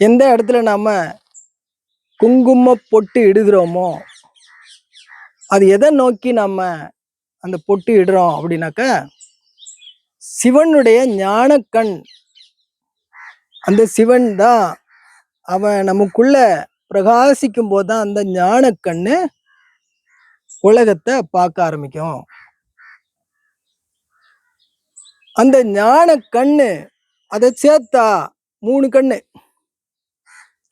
எந்த இடத்துல நாம் குங்கும பொட்டு இடுகிறோமோ அது எதை நோக்கி நம்ம அந்த பொட்டு இடுறோம் அப்படின்னாக்க சிவனுடைய ஞானக்கண் அந்த சிவன் தான் அவன் நமக்குள்ள பிரகாசிக்கும் போது தான் அந்த ஞானக்கண்ணு உலகத்தை பார்க்க ஆரம்பிக்கும். அந்த ஞான கண்ணு அதை சேர்த்தா மூணு கண்ணு.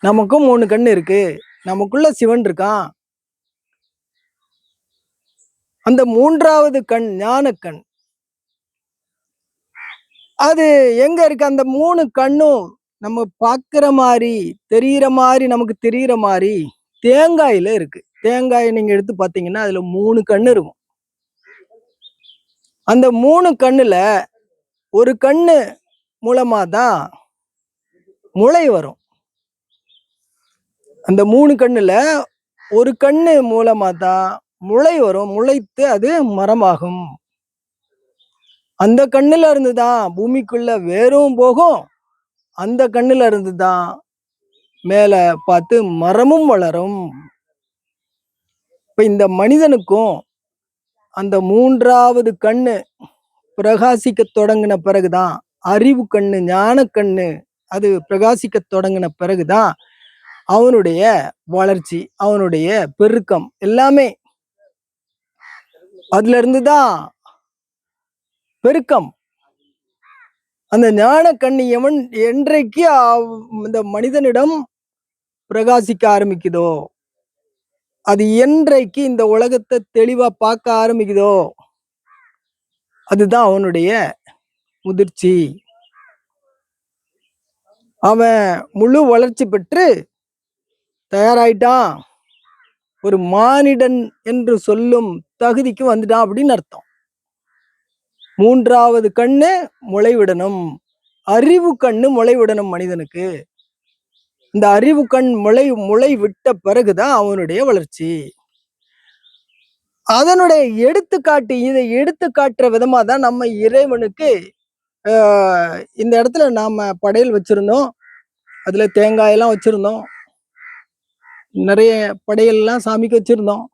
நமக்கும் மூணு கண் இருக்கு. நமக்குள்ள சிவன் இருக்கான். அந்த மூன்றாவது கண் ஞான கண் அது எங்க இருக்கு? அந்த மூணு கண்ணும் நம்ம பார்க்குற மாதிரி தெரியிற மாதிரி நமக்கு தெரியிற மாதிரி தேங்காயில இருக்கு. தேங்காயை நீங்க எடுத்து பார்த்தீங்கன்னா அதுல மூணு கண் இருக்கும். அந்த மூணு கண்ணுல ஒரு கண்ணு மூலமா தான் முளை வரும். அந்த மூணு கண்ணுல ஒரு கண்ணு மூலமா தான் முளை வரும். முளைத்து அது மரமாகும். அந்த கண்ணுல இருந்து தான் பூமிக்குள்ள வேரும் போகும். அந்த கண்ணுல இருந்து தான் மேல பார்த்து மரமும் வளரும். இப்ப இந்த மனிதனுக்கும் அந்த மூன்றாவது கண்ணு பிரகாசிக்க தொடங்கின பிறகுதான் அறிவு கண்ணு ஞான கண்ணு அது பிரகாசிக்க தொடங்கின பிறகுதான் அவனுடைய வளர்ச்சி அவனுடைய பெருக்கம் எல்லாமே அதுல இருந்து தான் பெருக்கம். அந்த ஞான கண்ணி எவன் என்றைக்கு அவ்- இந்த மனிதனிடம் பிரகாசிக்க ஆரம்பிக்குதோ அது என்றைக்கு இந்த உலகத்தை தெளிவா பார்க்க ஆரம்பிக்குதோ அதுதான் அவனுடைய முதிர்ச்சி. அவன் முழு வளர்ச்சி பெற்று தயாராயிட்டான். ஒரு மானிடன் என்று சொல்லும் தகுதிக்கு வந்துட்டான் அப்படின்னு அர்த்தம். மூன்றாவது கண்ணு முளைவிடணும். அறிவு கண்ணு முளைவிடணும் மனிதனுக்கு. இந்த அறிவு கண் முளை முளை விட்ட பிறகுதான் அவனுடைய வளர்ச்சி. அதனுடைய எடுத்துக்காட்டு இதை எடுத்து காட்டுற விதமா தான் நம்ம இறைவனுக்கு ஆஹ், இந்த இடத்துல நாம படையல் வச்சிருந்தோம். அதுல தேங்காயெல்லாம் வச்சிருந்தோம். நிறைய படையெல்லாம் சாமிக்கு வச்சிருந்தோம்.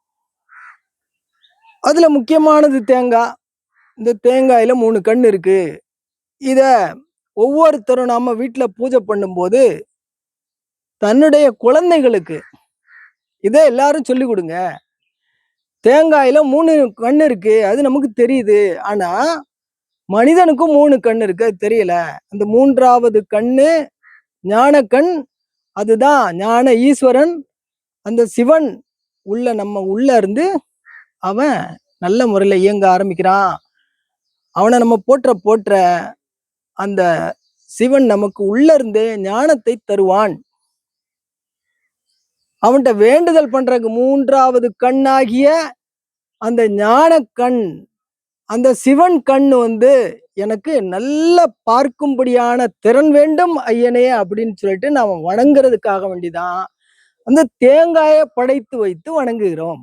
அதில் முக்கியமானது தேங்காய். இந்த தேங்காயில மூணு கண் இருக்கு. இதை ஒவ்வொருத்தரும் நாம் வீட்டில் பூஜை பண்ணும்போது தன்னுடைய குழந்தைகளுக்கு இதை எல்லாரும் சொல்லி கொடுங்க. தேங்காயில மூணு கண் இருக்கு. அது நமக்கு தெரியுது. ஆனால் மனிதனுக்கும் மூணு கண் இருக்கு. அது தெரியல. அந்த மூன்றாவது கண்ணு ஞான கண் அதுதான் ஞான ஈஸ்வரன் அந்த சிவன் உள்ள நம்ம உள்ள இருந்து அவன் நல்ல முறையில் இயங்க ஆரம்பிக்கிறான். அவனை நம்ம போற்ற போற்ற அந்த சிவன் நமக்கு உள்ள இருந்தே ஞானத்தை தருவான். அவன்கிட்ட வேண்டுதல் பண்றதுக்கு மூன்றாவது கண்ணாகிய அந்த ஞான கண் அந்த சிவன் கண் வந்து எனக்கு நல்ல பார்க்கும்படியான திறன் வேண்டும் ஐயனே அப்படின்னு சொல்லிட்டு நாம் வணங்குறதுக்காக வேண்டிதான். அந்த தேங்காயை படைத்து வைத்து வணங்குகிறோம்.